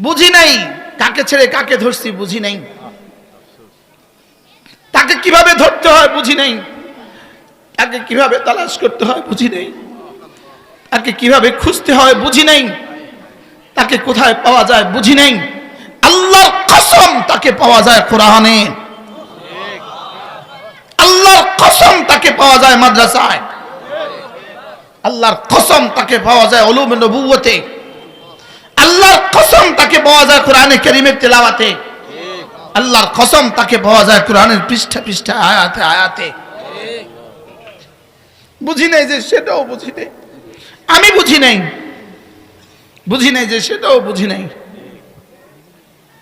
বুঝি নাই। কাকে ছেড়ে কাকে ধরছি বুঝি নাই। তাকে কীভাবে ধরতে হয় বুঝি নাই। তাকে কীভাবে তালাশ করতে হয় বুঝি নাই। তাকে কীভাবে খুঁজতে হয় বুঝি নাই। তাকে কোথায় পাওয়া যায় বুঝি নাই। আল্লাহর কসম তাকে পাওয়া যায় কোরআনে। আল্লাহর কসম তাকে পাওয়া যায় মাদ্রাসায়। আল্লাহর কসম তাকে পাওয়া যায় অলুম নবুয়তে আল্লাহর কসম তাকে পাওয়া যায় কোরআনে করিমের তেলাওয়াতে। আল্লাহর কসম তাকে পাওয়া যায় কোরআনের পৃষ্ঠা পৃষ্ঠা, আয়াতে আয়াতে। বুঝি নাই যে সেটাও বুঝি নাই। আমি বুঝি নাই। বুঝি নাই যে সেটাও বুঝি নাই।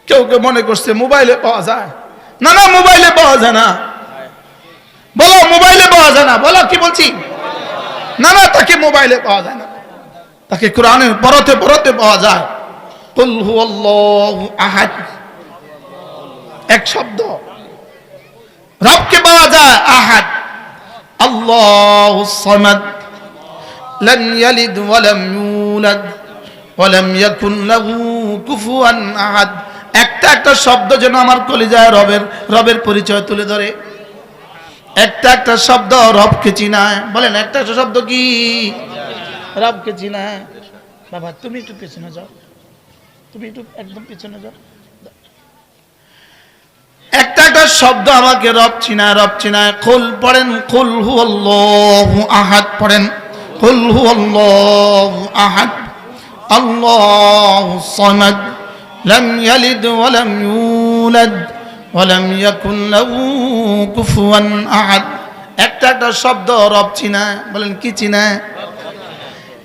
কেউ কেউ মনে করছে মোবাইলে পাওয়া যায়। না না, মোবাইলে পাওয়া যায় না। বলো, মোবাইলে পাওয়া যায় না। বলো, কি বলছি? না না, তাকে মোবাইলে পাওয়া যায় না। তাকে কোরআনের পরতে পরতে পাওয়া যায় কুল হুয়াল্লাহু আহাদ এক শব্দ রবকে পাওয়া যায় আহাদ আল্লাহু সামাদ لم يلد ولم يولد ولم يكن له كفوا احد একটা একটা শব্দ যেন আমার কলিজায় রবের রবের পরিচয় তুলে ধরে একটা একটা শব্দ রবকে চিনায় বলেন একটা একটা শব্দ কি রবকে চিনায় বাবা তুমি একটু পেছনে যাও তুমি একটু একদম পেছনে যাও একটা একটা শব্দ আমাকে রব চিনায় রব চিনায় কুল পড়েন কুল হু আহাদ পড়েন কুল হু আহাদ আল্লাহু সামাদ لم يلد ولم يولد ولم يكن له كفوا احد একটা একটা শব্দ রব চিনায় বলেন কি চিনায়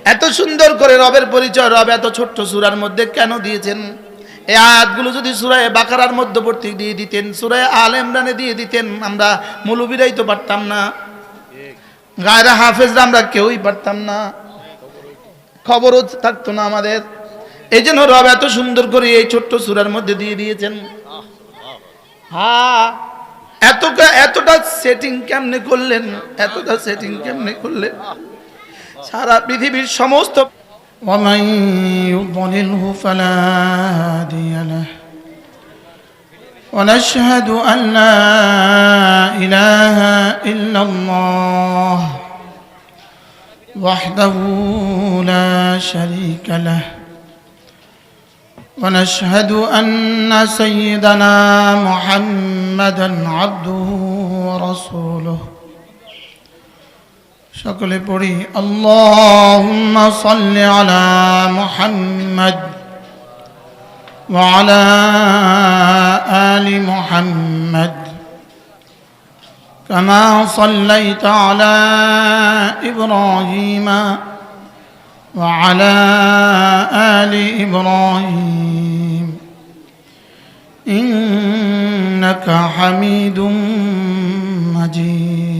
এত সুন্দর করে রবের পরিচয়, রব এত ছোট্ট সুরার মধ্যে কেন দিয়েছেন? এই আয়াতগুলো যদি সুরায় বাকারার মধ্যবর্তী দিয়ে দিতেন, সুরায় আল ইমরানে দিয়ে দিতেন, আমরা মৌলবীরাই তো পারতাম না। গায়রা হাফেজরা আমরা কেউই পারতাম না। খবরও থাকতো না আমাদের। এই জন্য রব এত সুন্দর করে এই ছোট্ট সুরার মধ্যে দিয়ে দিয়েছেন। হ্যাঁ এতটা এতটা সেটিং কেমনে করলেন? এতটা সেটিং কেমনে করলেন? সারা পৃথিবীর সমস্ত ومن يضلله فلا هادي له ونشهد أن لا إله إلا الله وحده لا شريك له ونشهد أن سيدنا محمدا عبده ورسوله সকলে পড়ি اللهم صل على محمد وعلى آل محمد كما صليت على إبراهيم وعلى آل إبراهيم إنك حميد مجيد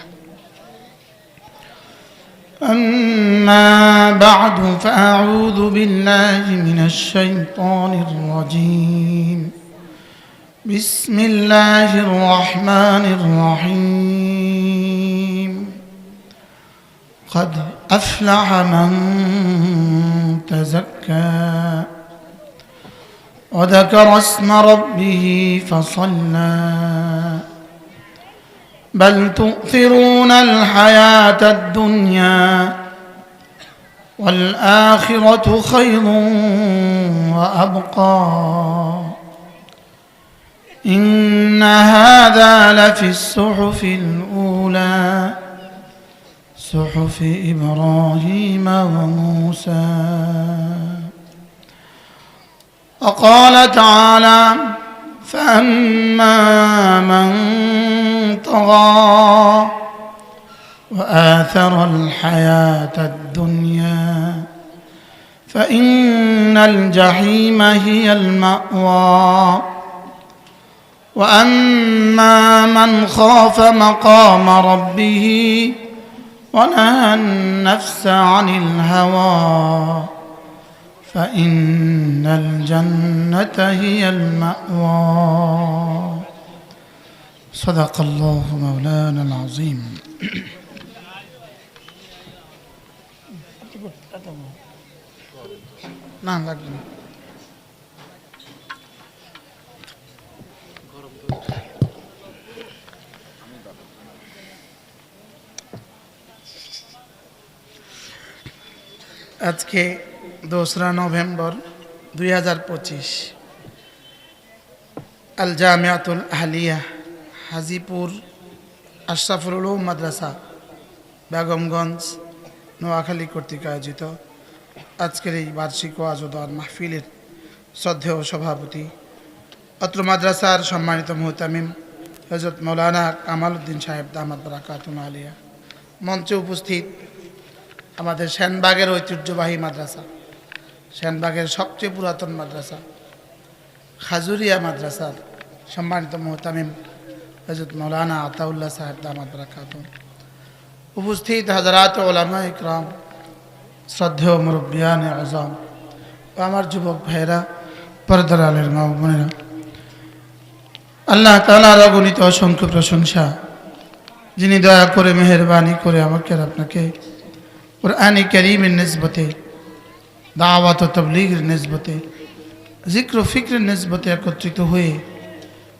أما بعد فأعوذ بالله من الشيطان الرجيم. بسم الله الرحمن الرحيم. قد أفلح من تزكى. وذكر اسم ربه فصلى. بل تؤثرون الحياة الدنيا والآخرة خير وأبقى. إن هذا لفي الصحف الأولى صحف إبراهيم وموسى. وقال تعالى فأما من طغى وآثر الحياة الدنيا فإن الجحيم هي المأوى وأما من خاف مقام ربه ونهى النفس عن الهوى فإن الجنة هي المأوى صدق الله مولانا العظيم না লাগবে না আজকে দোসরা নভেম্বর দুই হাজার পঁচিশ। আল জামিয়াতুল আহলিয়া, হাজিপুর আশরাফুল মাদ্রাসা, বেগমগঞ্জ, নোয়াখালী কর্তৃক আয়োজিত আজকের এই বার্ষিক ওয়াজদার মাহফিলের শ্রদ্ধেয় সভাপতি, অত্র মাদ্রাসার সম্মানিত মুহতামিম হজরত মৌলানা কামাল উদ্দিন সাহেব দামাদ বারাকাতুন আলিয়া। মঞ্চে উপস্থিত আমাদের সেনবাগের ঐতিহ্যবাহী মাদ্রাসা। সেনবাগের সবচেয়ে পুরাতন মাদ্রাসা, খাজুরিয়া মাদ্রাসার সম্মানিত মোহতামিম হজরত মৌলানা আতাউল্লাহ সাহেব দামাদ বারাকাতুন উপস্থিত হাজরাত ওলামা ইকরাম, শ্রদ্ধেয় মুরব্বিয়ান আজম আমার যুবক ভাইরা পর্দার আলের মা আল্লাহ তালার অগণিত অসংখ্য প্রশংসা, যিনি দয়া করে মেহরবানি করে আমাকে আপনাকে কোরআনে করিমের নিসবতে দাওয়াত ও তবলিগের নিসবতে, জিক্র ফিক্রের নিসবতে একত্রিত হয়ে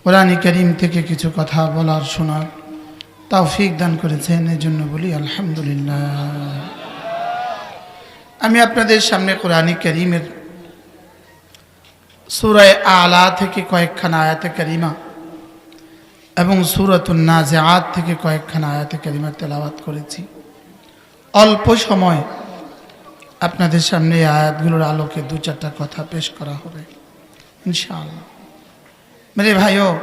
কোরআনে করিম থেকে কিছু কথা বলার শোনার তৌফিক দান করেছেন এই জন্য বলি আলহামদুলিল্লাহ। আমি আপনাদের সামনে কোরআনী করিমের সুরায় আলা থেকে কয়েকখানা আয়াতে করিমা এবং সুরতুল নাজিআত থেকে কয়েকখানা আয়াতে করিমা তেলাওয়াত করেছি। অল্প সময় আপনাদের সামনে এই আয়াতগুলোর আলোকে দু চারটা কথা পেশ করা হবে, ইনশাআল্লাহ। মেরে ভাইও,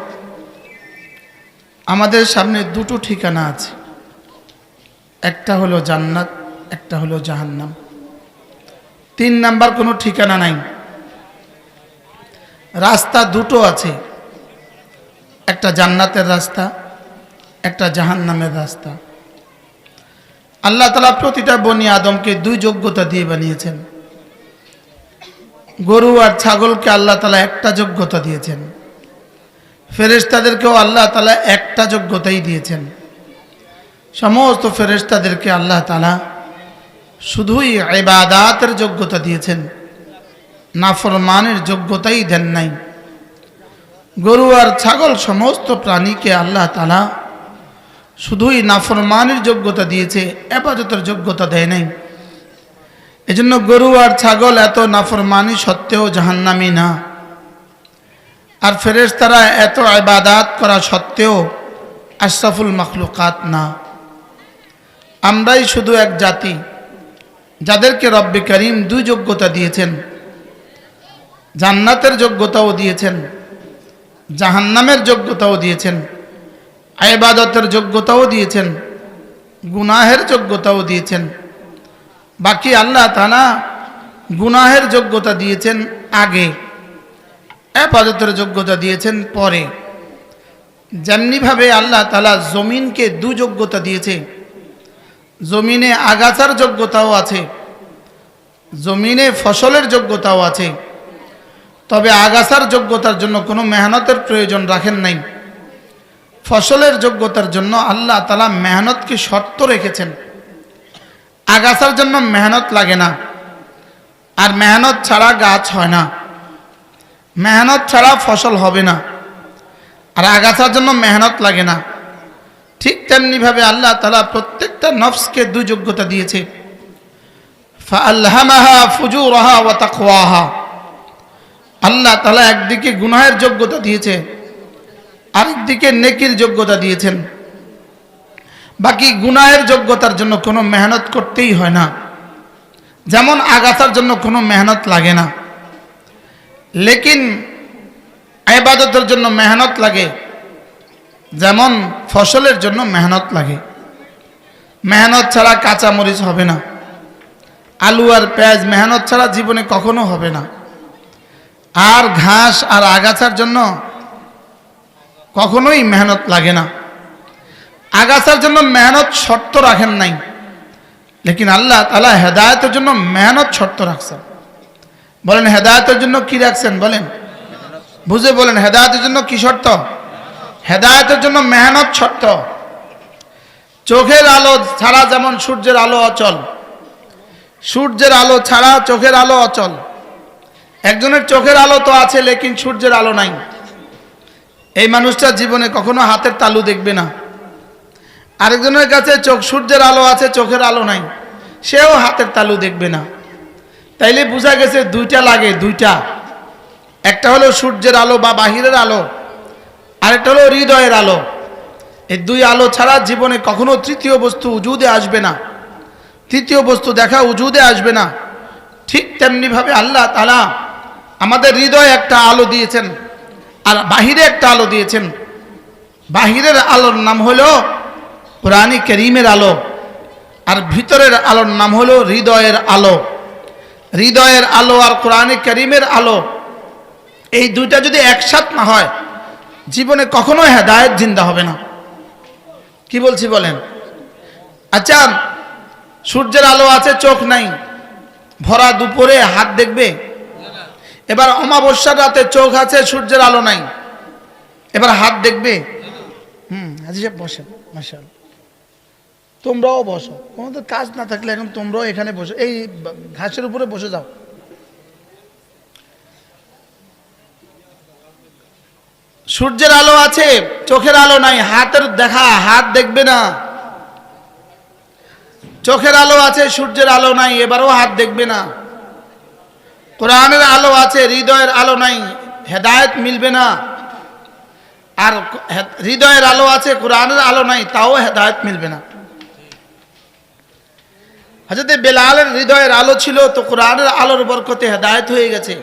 আমাদের সামনে দুটো ঠিকানা আছে। একটা হলো জান্নাত, একটা হলো জাহান্নাম। তিন নাম্বার কোনো ঠিকানা নাই। রাস্তা দুটো আছে। একটা জান্নাতের রাস্তা, একটা জাহান্নামের রাস্তা। আল্লাহ তালা প্রতিটা বনি আদমকে দুই যোগ্যতা দিয়ে বানিয়েছেন। গরু আর ছাগলকে আল্লাহ তালা একটা যোগ্যতা দিয়েছেন। ফেরেশতাদেরকেও আল্লাহ তালা একটা যোগ্যতাই দিয়েছেন। সমস্ত ফেরেশতাদেরকে আল্লাহ তালা শুধুই এবাদাতের যোগ্যতা দিয়েছেন। নাফরমানের যোগ্যতাই দেন নাই। গরু আর ছাগল সমস্ত প্রাণীকে আল্লাহ তালা শুধুই নাফরমানের যোগ্যতা দিয়েছে এবাদতের যোগ্যতা দেয় নাই। এজন্য গরু আর ছাগল এত নাফরমানি সত্ত্বেও জাহান্নামি না। আর ফেরেশ তারা এত আবাদাত করা সত্ত্বেও আশরাফুল মখলুকাত না। আমরাই শুধু এক জাতি, যাদেরকে রব্বে করিম দুই যোগ্যতা দিয়েছেন, জান্নাতের যোগ্যতাও দিয়েছেন, জাহান্নামের যোগ্যতাও দিয়েছেন। আইবাদতের যোগ্যতাও দিয়েছেন, গুনাহের যোগ্যতাও দিয়েছেন। বাকি আল্লাহ তালা গুনাহের যোগ্যতা দিয়েছেন আগে আপাদতের যোগ্যতা দিয়েছেন পরে। যেমনিভাবে আল্লাহ তালা জমিনকে দু যোগ্যতা দিয়েছে, জমিনে আগাছার যোগ্যতাও আছে, জমিনে ফসলের যোগ্যতাও আছে, তবে আগাছার যোগ্যতার জন্য কোনো মেহনতের প্রয়োজন রাখেন নাই। ফসলের যোগ্যতার জন্য আল্লাহ তালা মেহনতকে শর্ত রেখেছেন। আগাছার জন্য মেহনত লাগে না। আর মেহনত ছাড়া গাছ হয় না। মেহনত ছাড়া ফসল হবে না। আর আগাছার জন্য মেহনত লাগে না। ঠিক তেমনিভাবে আল্লাহ তালা প্রত্যেকটা নফসকে দু যোগ্যতা দিয়েছে। আল্লাহ তালা একদিকে গুনাহের যোগ্যতা দিয়েছে। আরেকদিকে নেকির যোগ্যতা দিয়েছেন। বাকি গুনাহের যোগ্যতার জন্য কোনো মেহনত করতেই হয় না। যেমন আগাছার জন্য কোনো মেহনত লাগে না। লেকিন আবাদতের জন্য মেহনত লাগে। যেমন ফসলের জন্য মেহনত লাগে। মেহনত ছাড়া কাঁচা মরিচ হবে না। আলু আর পেঁয়াজ মেহনত ছাড়া জীবনে কখনো হবে না। আর ঘাস আর আগাছার জন্য কখনোই মেহনত লাগে না। আগাছার জন্য মেহনত শর্ত রাখেন নাই। লেকিন আল্লাহ তালা হেদায়তের জন্য মেহনত শর্ত রাখছেন। বলেন, হেদায়তের জন্য কি রাখছেন বলেন? বুঝে বলেন, হেদায়তের জন্য কি শর্ত? হেদায়তের জন্য মেহনত শর্ত। চোখের আলো ছাড়া যেমন সূর্যের আলো অচল, সূর্যের আলো ছাড়া চোখের আলো অচল। একজনের চোখের আলো তো আছে, লেকিন সূর্যের আলো নাই। এই মানুষটা জীবনে কখনো হাতের তালু দেখবে না। আরেকজনের কাছে চোখ সূর্যের আলো আছে, চোখের আলো নাই। সেও হাতের তালু দেখবে না। তাইলে বোঝা গেছে দুইটা লাগে, দুইটা। একটা হলো সূর্যের আলো বা বাহিরের আলো, আরেকটা হলো হৃদয়ের আলো। এই দুই আলো ছাড়া জীবনে কখনো তৃতীয় বস্তু উজুদে আসবে না। তৃতীয় বস্তু দেখা উজুদে আসবে না। ঠিক তেমনিভাবে আল্লাহ তালা আমাদের হৃদয়ে একটা আলো দিয়েছেন। আর বাহিরে একটা আলো দিয়েছেন। বাহিরের আলোর নাম হলো কোরআনী করিমের আলো, আর ভিতরের আলোর নাম হলো হৃদয়ের আলো। হৃদয়ের আলো আর কোরআনে করিমের আলো, এই দুইটা যদি একসাথ না হয়, জীবনে কখনো হেদায়ত জিন্দা হবে না। কি বলছি বলেন? আচ্ছা সূর্যের আলো আছে, চোখ নাই, ভরা দুপুরে হাত দেখবে এবার অমাবস্যার রাতে চোখ আছে, সূর্যের আলো নাই। এবার হাত দেখবে। হুম তোমরাও বসো। তোমাদের কাজ না থাকলে এখন তোমরাও এখানে বসো। এই ঘাসের উপরে বসে যাও। সূর্যের আলো আছে, চোখের আলো নাই, হাতের দেখা, হাত দেখবে না। চোখের আলো আছে, সূর্যের আলো নাই, এবারও হাত দেখবে না। কোরআনের আলো আছে, হৃদয়ের আলো নাই, হেদায়েত মিলবে না। আর হৃদয়ের আলো আছে, কোরআনের আলো নাই, তাও হেদায়ত মিলবে না। হাজরতে বেলালের হৃদয়ের আলো ছিল, তো কোরআনের আলোর বরকতে হেদায়ত হয়ে গেছে।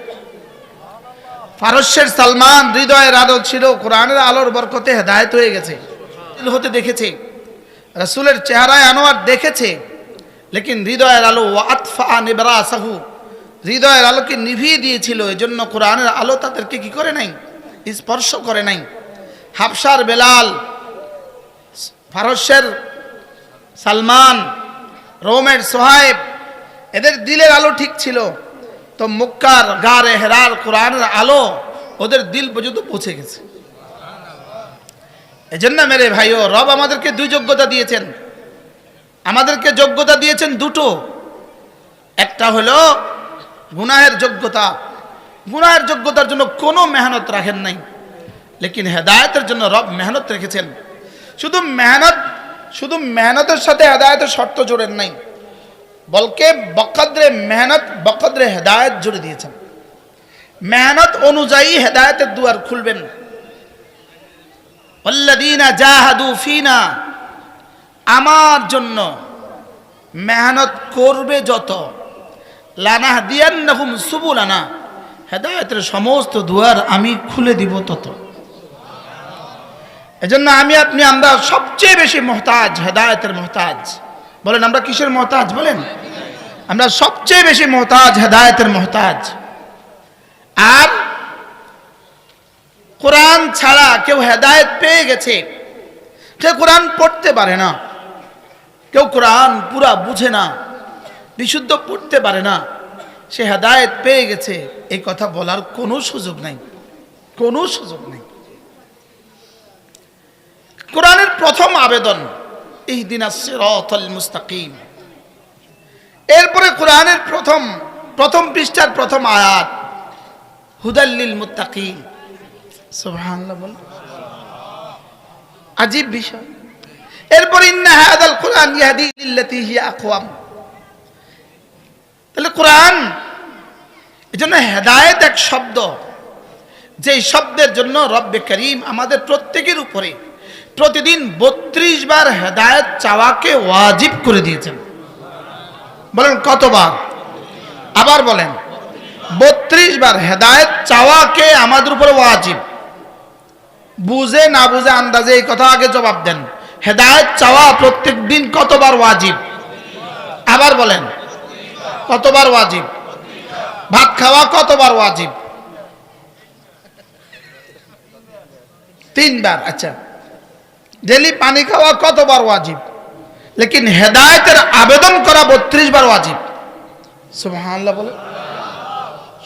ফারস্যের সালমান হৃদয়ের আলো ছিল, কোরআনের আলোর বরকতে হেদায়ত হয়ে গেছে। হতে দেখেছে, রসুলের চেহারায় আনোয়ার দেখেছে, লেকিন হৃদয়ের আলো আতফা নিবরা সাহু হৃদয়ের আলোকে নিভিয়ে দিয়েছিল, এজন্য কোরআনের আলো তাদেরকে কি করে নাই? স্পর্শ করে নাই। হাফসার বেলাল ফারস্যের সালমান, রোমের সোহাইব এদের দিলের আলো ঠিক ছিল। তো মুক্কার গারে হেরার কোরআনের আলো ওদের দিল পর্যন্ত পৌঁছে গেছে। এজন্য মেরে ভাইও, রব আমাদেরকে দুই যোগ্যতা দিয়েছেন। আমাদেরকে যোগ্যতা দিয়েছেন দুটো। একটা হলো গুনাহের যোগ্যতা। গুনাহের যোগ্যতার জন্য কোনো মেহনত রাখেন নাই। লেকিন হেদায়তের জন্য রব মেহনত রেখেছেন। শুধু মেহনত, শুধু মেহনতের সাথে হেদায়তের শর্ত জোড়েন নাই। বলকে বকদ্রে মেহনত, বকদ্রে হেদায়ত জুড়ে দিয়েছেন। মেহনত অনুযায়ী হেদায়তের দুয়ার খুলবেন। জাহাদু ফিনা, আমার জন্য মেহনত করবে যত। লানাহ দিয়ান দিয়ান্নাহুম সুবুলানা। হেদায়তের সমস্ত দুয়ার আমি খুলে দিব তত। এজন্য আমি, আপনি, আমরা সবচেয়ে বেশি মহতাজ, হেদায়তের মহতাজ। বলেন, আমরা কিসের মহতাজ বলেন? আমরা সবচেয়ে বেশি মহতাজ, হেদায়তের মহতাজ। আর কোরআন ছাড়া কেউ হেদায়ত পেয়ে গেছে, কেউ কোরআন পড়তে পারে না, কেউ কোরআন পুরা বুঝে না। বিশুদ্ধ পড়তে পারে না। সে হেদায়েত পেয়ে গেছে। এই কথা বলার কোনো সুযোগ নাই। কোনো সুযোগ নেই। কোরআনের প্রথম আবেদন এই দিন মুস্তাকিম। এরপরে কোরআনের প্রথম প্রথম পৃষ্ঠার প্রথম আয়াত হুদাল্লিল বল। আজীব বিষয়। এরপর ইন্না হাদাল কোরআন ইয়াহদি লিল্লাতি হিয়া আকওয়াম। তাহলে কোরআন এই জন্য হেদায়েত এক শব্দ। যেই শব্দের জন্য রব্বে করিম আমাদের প্রত্যেকের উপরে প্রতিদিন বত্রিশ বার হেদায়েত চাওয়াকে ওয়াজিব করে দিয়েছেন। বলেন কতবার? আবার বলেন, বত্রিশ বার হেদায়েত চাওয়াকে আমাদের উপরে ওয়াজিব। বুঝে না বুঝে আন্দাজে এই কথা আগে জবাব দেন। হেদায়েত চাওয়া প্রত্যেক দিন কতবার ওয়াজিব? আবার বলেন কতবার ওয়াজিব? ভাত খাওয়া কতবার ওয়াজিব? তিনবার আচ্ছা। ডেলি পানি খাওয়া কতবার ওয়াজিব? লেকিন হেদায়েতের আবেদন করা বত্রিশ বার ওয়াজিব। সুবহানাল্লাহ বলে।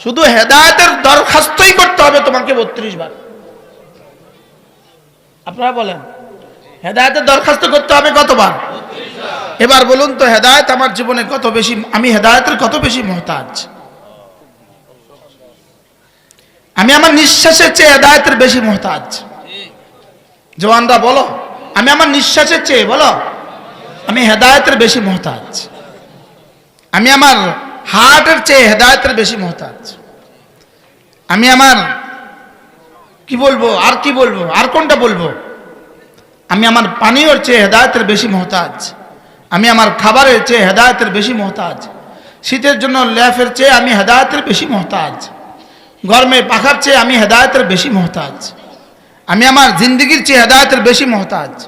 শুধু হেদায়তের দরখাস্তই করতে হবে তোমাকে বত্রিশ বার আপনারা বলেন, হেদায়তের দরখাস্ত করতে হবে কতবার? এবার বলুন তো, হেদায়ত আমার জীবনে কত বেশি, আমি হেদায়তের কত বেশি মহতাজ? আমি আমার নিঃশ্বাসের চেয়ে হেদায়তের বেশি মহতাজ। জওয়ানরা, বলো, আমি আমার নিঃশ্বাসের চেয়ে, বলো, আমি হেদায়তের বেশি মহতাজ। আমি আমার হার্টের চেয়ে হেদায়তের বেশি মহতাজ। আমি আমার, কি বলব, আর কি বলব, আর কোনটা বলব? আমি আমার পানীয়র চেয়ে হেদায়তের বেশি মহতাজ। আমি আমার খাবারের চেয়ে হেদায়তের বেশি মহতাজ। শীতের জন্য ল্যাফের চেয়ে আমি হেদায়তের বেশি মহতাজ। গরমে পাখার চেয়ে আমি হেদায়তের বেশি মহতাজ। আমি আমার জিন্দগির চেয়ে হেদায়তের বেশি মহতাজ।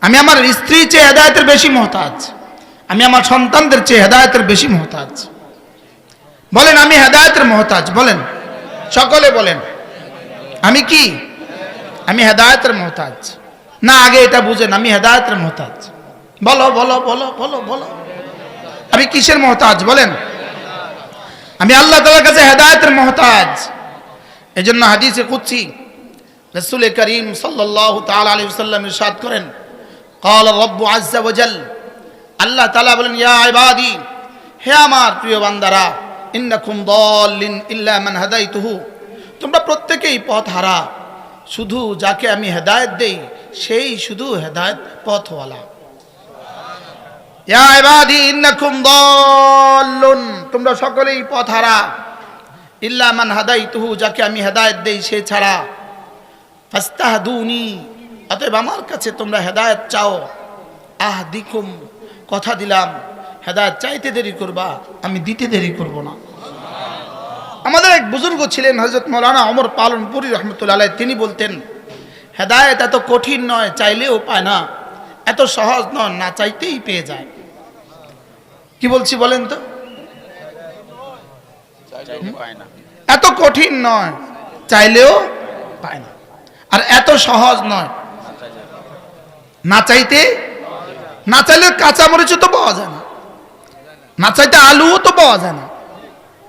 আমি আমার স্ত্রীর চেয়ে হেদায়তের বেশি মহতাজ। আমি আমার সন্তানদের চেয়ে হেদায়তের বেশি মহতাজ। বলেন, আমি হেদায়তের মহতাজ, বলেন। সকলে বলেন, আমি কি? আমি হেদায়তের মহতাজ। না, আগে এটা বুঝেন, আমি হেদায়তের মহতাজ। বলো বলো বলো বলো বলো। আমি কিসের মহতাজ বলেন? আমি আল্লাহ তালার কাছে হেদায়তের মহতাজ। এই জন্য হাদিসে কুচ্ছি রসুল করিম সাল্লাহ তাল আলী সাল্লাম ইরশাদ করেন, কল রব্বু আজ্জা আল্লাহ তালা বলেন, ইয়া আইবাদি হে আমার প্রিয় বান্দারা, ইন্নাকুম দলিন ইল্লা মান হাদাইতুহু। তোমরা প্রত্যেকেই পথ হারা। শুধু যাকে আমি হেদায়ত দেই, সেই শুধু হেদায়েত পথওয়ালা। তোমরা সকলেই পথ হারা। ইল্লা মান হাদাইতুহু, যাকে আমি হেদায়েত দেই সে ছাড়া। ফাস্তাহদুনি, অতএব আমার কাছে তোমরা হেদায়েত চাও। আহ দিকুম কথা দিলাম। হেদায়েত চাইতে দেরি করবা, আমি দিতে দেরি করব না। আমাদের এক বুজুর্গ ছিলেন হজরত মৌলানা অমর পালনপুরি রহমতুল্লাহ তিনি বলতেন, হেদায়েত এত কঠিন নয়, চাইলেও পায় না। এত সহজ নয়, না চাইতেই পেয়ে যায়। কি বলছি বলেন তো? এত কঠিন নয় চাইলেও পায় না। আর এত সহজ নয়। না চাইতে না চাইলে কাঁচা মরিচও তো পাওয়া যায় না। না চাইতে আলুও তো পাওয়া যায় না।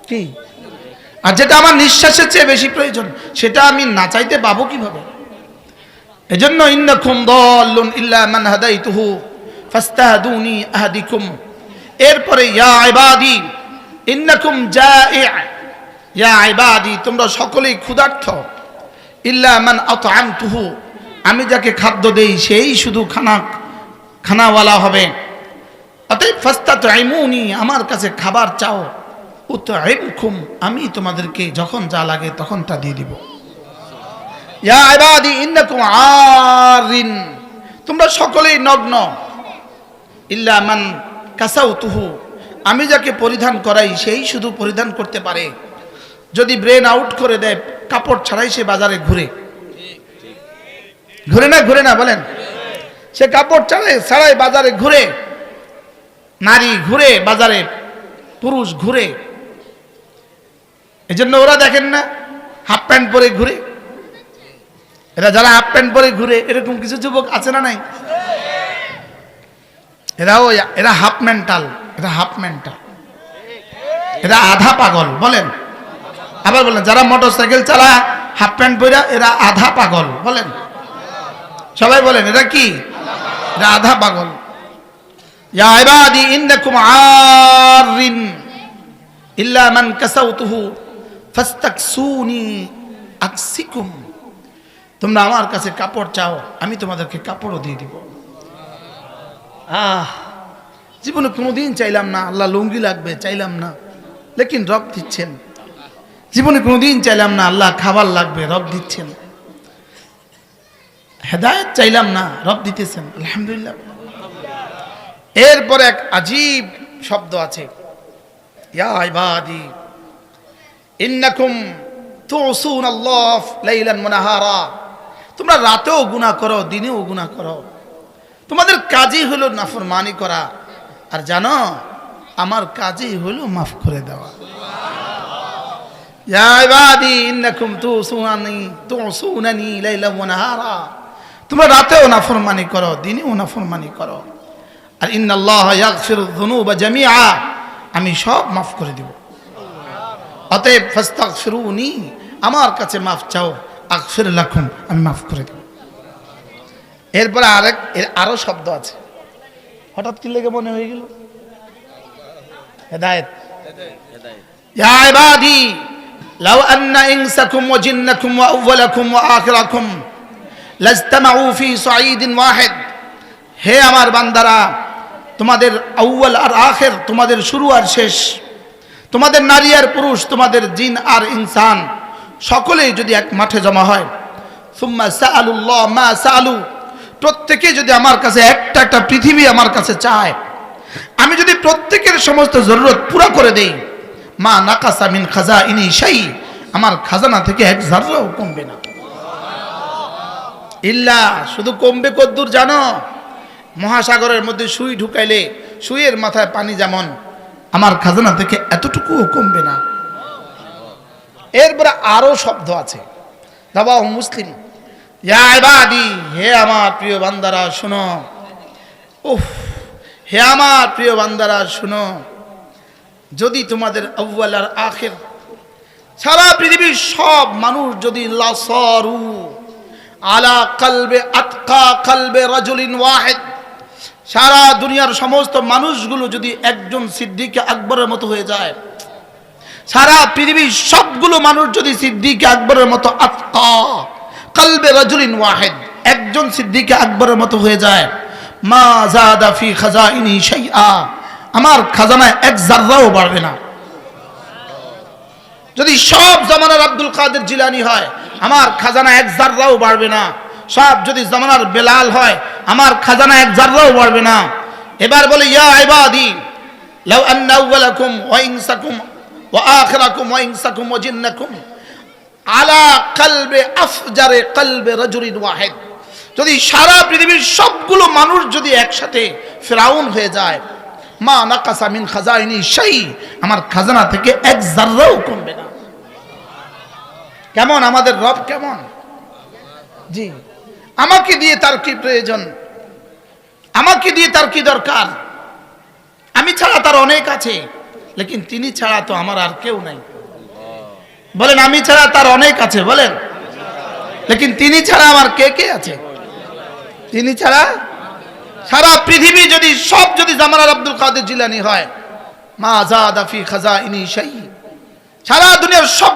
কি? আর যেটা আমার নিঃশ্বাসের চেয়ে বেশি প্রয়োজন সেটা আমি না চাইতে পাবো কীভাবে? এজন্য ইন্নাকুম দল্লুন ইল্লা মান হাদাইতুহু ফাস্তাহদুনি আহাদিকুম। এরপরে, ইয়া জাই ইয়া তোমরা সকলেই ক্ষুধার্থ ইল্লা মান আতআমতুহু, আমি যাকে খাদ্য দেই সেই শুধু খানা, খানাওয়ালা হবে। অতএব ফাস্তাতইমুনি আমার কাছে খাবার চাও। ও তো উতইমকুম আমি তোমাদেরকে যখন যা লাগে তখন তা দিয়ে দিব। ইয়া আরিন, তোমরা সকলেই নগ্ন। ইল্লা মান কাসাউতুহু, আমি যাকে পরিধান করাই সেই শুধু পরিধান করতে পারে। যদি ব্রেন আউট করে দেয়, কাপড় ছাড়াই সে বাজারে ঘুরে। ঘুরে না ঘুরে না, বলেন। সে কাপড় ছাড়াই ছাড়াই বাজারে ঘুরে। নারী ঘুরে, বাজারে পুরুষ ঘুরে। এজন্য ওরা দেখেন না হাফ প্যান্ট পরে ঘুরে। এরা যারা হাফ প্যান্ট পরে ঘুরে, এরকম কিছু যুবক আছে না নাই? এরাও এরা হাফ মেন্টাল, এরা হাফ মেন্টাল। এরা আধা পাগল, বলেন। আবার বলেন, যারা মোটর সাইকেল চালায়, হাফ প্যান্ট পরে এরা আধা পাগল, বলেন। সবাই বলেন এটা কি? এরা আধা পাগল। ইয়া আরিন তোমরা আমার কাছে কাপড় চাও, আমি তোমাদেরকে কাপড়ও দিয়ে দিব। আহ, জীবনে কোনোদিন চাইলাম না, আল্লাহ লুঙ্গি লাগবে, চাইলাম না। লেকিন রব দিচ্ছেন। জীবনে কোনোদিন চাইলাম না, আল্লাহ খাবার লাগবে, রব দিচ্ছেন। হেদায়ত চাইলাম না, রব দিতেছেন, আলহামদুলিল্লাহ। এরপর এক আজীব শব্দ আছে। তোমরা রাতেও গুনাহ করো, দিনেও গুনাহ করো। তোমাদের কাজই হলো নাফরমানি করা। আর জানো, আমার কাজই হলো মাফ করে দেওয়া। তোমরা রাতেও নাফরমানি করো, দিনেও নাফরমানি করো। আর ইন্নাল্লাহ ইয়াগফিরু যুনুবা জামিআ, আমি সব মাফ করে দিব। অতএব ফাস্তাগফিরুনি, আমার কাছে মাফ চাও, আগফির লাকুম, আমি মাফ করে দেব। এরপরে আরেক এর আরো শব্দ আছে হঠাৎ কি লেগে মনে হয়ে গেল হেদায়েত يا عبادي لو أن إنسكم وجنكم وأولكم وآخركم لاجتمعوا في صعيد واحد হে আমার বান্দারা তোমাদের আউ্বাল আর আখের তোমাদের শুরু আর শেষ তোমাদের নারী আর পুরুষ তোমাদের জিন আর ইনসান সকলেই যদি এক মাঠে জমা হয় সুম্মা সাআলুল্লাহ মা সাআলু প্রত্যেকে যদি আমার কাছে একটা একটা পৃথিবী আমার কাছে চায়, আমি যদি প্রত্যেকের সমস্ত জরুরত পুরো করে দেই, মা নাকাসা মিন খাজা ইনি সেই আমার খাজানা থেকে এক জাররাও কমবে না। ইল্লা, শুধু কমবে কদ্দূর, জানো? মহাসাগরের মধ্যে সুই ঢুকাইলে, সুইয়ের মাথায় পানি যেমন, আমার খাজানা থেকে এতটুকুও কমবে না। এরপরে আরও শব্দ আছে। দাবা মুসলিম। হে আমার প্রিয় বান্দারা, শুনো। উফ, হে আমার প্রিয় বান্দারা, শুনো। যদি তোমাদের আউ্বাল আর আখের, সারা পৃথিবীর সব মানুষ যদি লাসরু আলা কালবে আতকা কালবে রাজুলিন ওয়াহেদ, সারা দুনিয়ার সমস্ত মানুষগুলো যদি একজন সিদ্দিকে আকবরের মতো হয়ে যায়, সারা পৃথিবীর সবগুলো মানুষ যদি সিদ্দিকে আকবরের মতো আত্মা কালবে রাজুলিন ওয়াহেদ। একজন সিদ্দিকে আকবরের মতো হয়ে যায়। মা জাদা ফি খাজাইনি শাইআ। আমার খাজানায় এক জাররাও বাড়বে না। যদি সব জামানার আব্দুল কাদের জিলানি হয়, আমার খাজানা এক জাররাও বাড়বে না। সব যদি জামানার বেলাল হয়, আমার খাজানা এক জাররাও বাড়বে না। এবার বলে, ইয়া ইবাদি, লাউ আন্না আউওয়ালাকুম ওয়া ইনসাকুম ওয়া আখিরাকুম ওয়া ইনসাকুম ওয়া জিন্নাকুম। আলা কলবে আফজারে কলবে রাজুলিন ওয়াহিদ। যদি সারা পৃথিবীর সবগুলো মানুষ যদি একসাথে ফেরাউন হয়ে যায়, মা নাকাসা মিন খাজাইনি সেই আমার খাজানা থেকে এক জাররাও কমবে না। কেমন? আমাদের রব কেমন? জি। আমাকে দিয়ে তার কি প্রয়োজন? আমাকে দিয়ে তার কি দরকার? আমি ছাড়া তার অনেক আছে, লেকিন তিনি ছাড়া তো আমার আর কেউ নাই। বলেন, আমি ছাড়া তার অনেক আছে, বলেন। লেকিন তিনি ছাড়া আমার কে কে আছে? তিনি ছাড়া সারা পৃথিবী যদি, সব যদি জামানার আব্দুল কাদের জিলানি হয়, মা আজাদ আফি খাজা ইনি সেই সারা দুনিয়ার সব